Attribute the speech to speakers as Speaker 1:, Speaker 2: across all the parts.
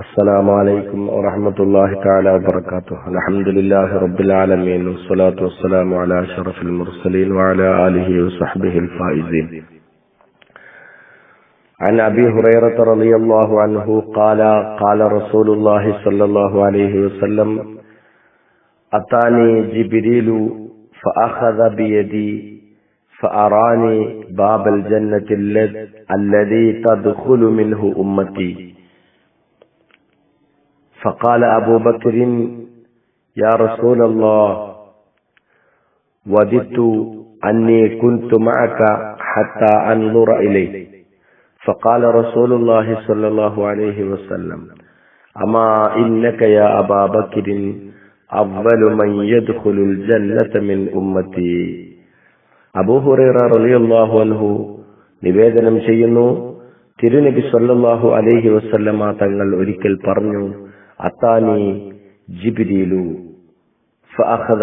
Speaker 1: السلام عليكم ورحمة الله تعالى وبركاته. الحمد لله رب العالمين والصلاة والسلام على أشرف المرسلين وعلى آله وصحبه الفائزين. عن أبي هريرة رضي الله عنه قال قال رسول الله صلى الله عليه وسلم أتاني جبريل فأخذ بيدي فأراني باب الجنة الذي تدخل منه أمتي. فقال أبو بكر يا رسول الله وددت أني كنت معك حتى أنظر إليه فقال رسول الله صلى الله عليه وسلم أما إنك يا أبا بكر أفضل من يدخل الجنة من أمتي അബൂ ഹുറൈറ റളിയല്ലാഹു അൻഹു നിവേദനം ചെയ്യുന്നു തിരുനബി സല്ലല്ലാഹു അലൈഹി വസല്ലമ തങ്ങൾ ഒരിക്കൽ പറഞ്ഞു അത്താനി ജിബ്രീലു ഫഅഖദ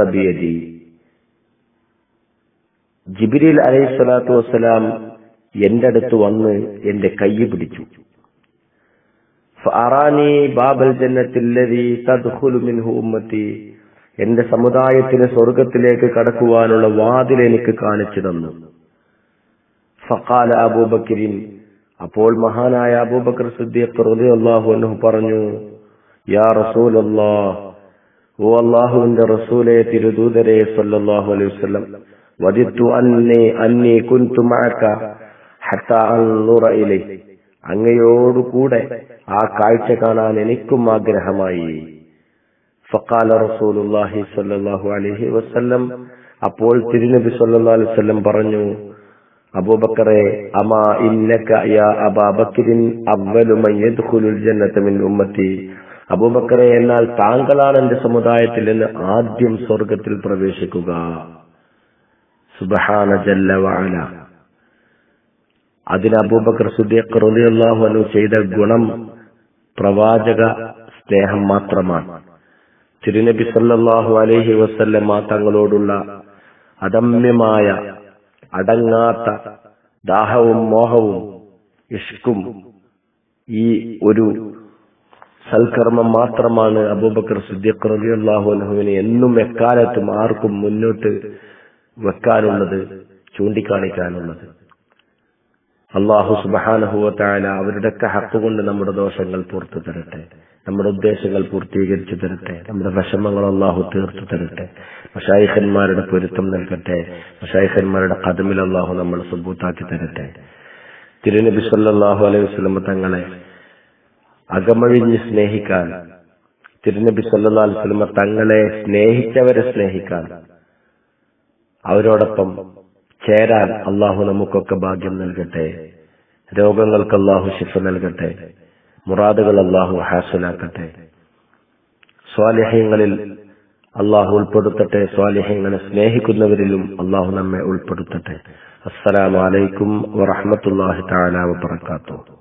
Speaker 1: ജിബിരിൽ അലൈഹി സ്വലാത്തു വസ്സലാം എന്റെ അടുത്ത് വന്ന് എന്റെ കൈ പിടിച്ചു. ഫറാനി ബാബൽ ജന്നത്തില്ലദി തദ്ഖുലു മിൻഹു ഉമ്മത്തി എന്റെ സമുദായത്തിന് സ്വർഗത്തിലേക്ക് കടക്കുവാനുള്ള വാതിൽ എനിക്ക് കാണിച്ചു തന്നു. ഫക്കാല അബൂബക്കരിൻ അപ്പോൾ മഹാനായ അബൂബക്കർ സിദ്ദീഖ് റളിയല്ലാഹു അൻഹു പറഞ്ഞു യാ അങ്ങയോടുകൂടെ ആ കാഴ്ച കാണാൻ എനിക്കും ആഗ്രഹമായി. ഫക്കാല റസൂലുള്ളാഹി സ്വല്ലല്ലാഹു അലൈഹി വസല്ലം അപ്പോൾ തിരുനബി സല്ലല്ലാഹു അലൈഹി വസല്ലം പറഞ്ഞു അബൂബക്കറെ അമാ ഇന്നക യാ അബാ ബക്രിൻ അവ്വലു മൻ യദ്ഖുലുൽ ജന്നത മിൻ ഉമ്മത്തി? അബൂബക്കറെ എന്നാൽ താങ്കളാണ് എന്റെ സമുദായത്തിൽ നിന്ന് ആദ്യം സ്വർഗത്തിൽ പ്രവേശിക്കുക. സുബഹാന ജല്ല വഅല. അതിന് അബൂബക്കർ സിദ്ദീഖ് റളിയല്ലാഹു ചെയ്ത ഗുണം പ്രവാചക സ്നേഹം മാത്രമാണ്. തിരുനബി സല്ലല്ലാഹു അലൈഹി വസല്ലമ തങ്ങളോടുള്ള അദമ്യമായ അടങ്ങാത്ത ദാഹവും മോഹവും ഇഷ്കും ഈ ഒരു സൽക്കർമ്മം മാത്രമാണ് അബൂബക്കർ സിദ്ദീഖ് റളിയല്ലാഹു അൻഹുവിനെ എന്നും എക്കാലത്തും ആർക്കും മുന്നോട്ട് വെക്കാനുള്ളത് ചൂണ്ടിക്കാണിക്കാനുള്ളത്. അള്ളാഹു സുബാനഹുവത്തായ അവരുടെയൊക്കെ ഹക്ക് കൊണ്ട് നമ്മുടെ ദോഷങ്ങൾ പുറത്തു തരട്ടെ. നമ്മുടെ ഉദ്ദേശങ്ങൾ പൂർത്തീകരിച്ചു തരട്ടെ. നമ്മുടെ വിഷമങ്ങൾ അള്ളാഹു തീർത്തു തരട്ടെ. മഷായിഖന്മാരുടെ പൊരുത്തം നൽകട്ടെ. മഷായിഖന്മാരുടെ കഥമിൽ അള്ളാഹു നമ്മൾ സുബൂത്താക്കി തരട്ടെ. തിരുനബി സല്ലാഹു അലൈഹി വസ്ലമ തങ്ങളെ അകമഴിഞ്ഞ് സ്നേഹിക്കാൻ. തിരുനബി സല്ലാ വസ്ലമ തങ്ങളെ സ്നേഹിച്ചവരെ സ്നേഹിക്കാൻ. അവരോടൊപ്പം ചേരാൻ അള്ളാഹു നമുക്കൊക്കെ ഭാഗ്യം നൽകട്ടെ. രോഗങ്ങൾക്ക് അള്ളാഹു ശിഫ നൽകട്ടെ. മുറാദുകൾ അള്ളാഹു ഹാസനാക്കട്ടെ. സ്വാലിഹ്യങ്ങളിൽ അള്ളാഹു ഉൾപ്പെടുത്തട്ടെ. സ്വാലിഹ്യങ്ങളെ സ്നേഹിക്കുന്നവരിലും അള്ളാഹു നമ്മെ ഉൾപ്പെടുത്തട്ടെ. അസ്സലാമലൈക്കും വറഹമത്തല്ലാഹി താലാവ് വബർക്കാത്തു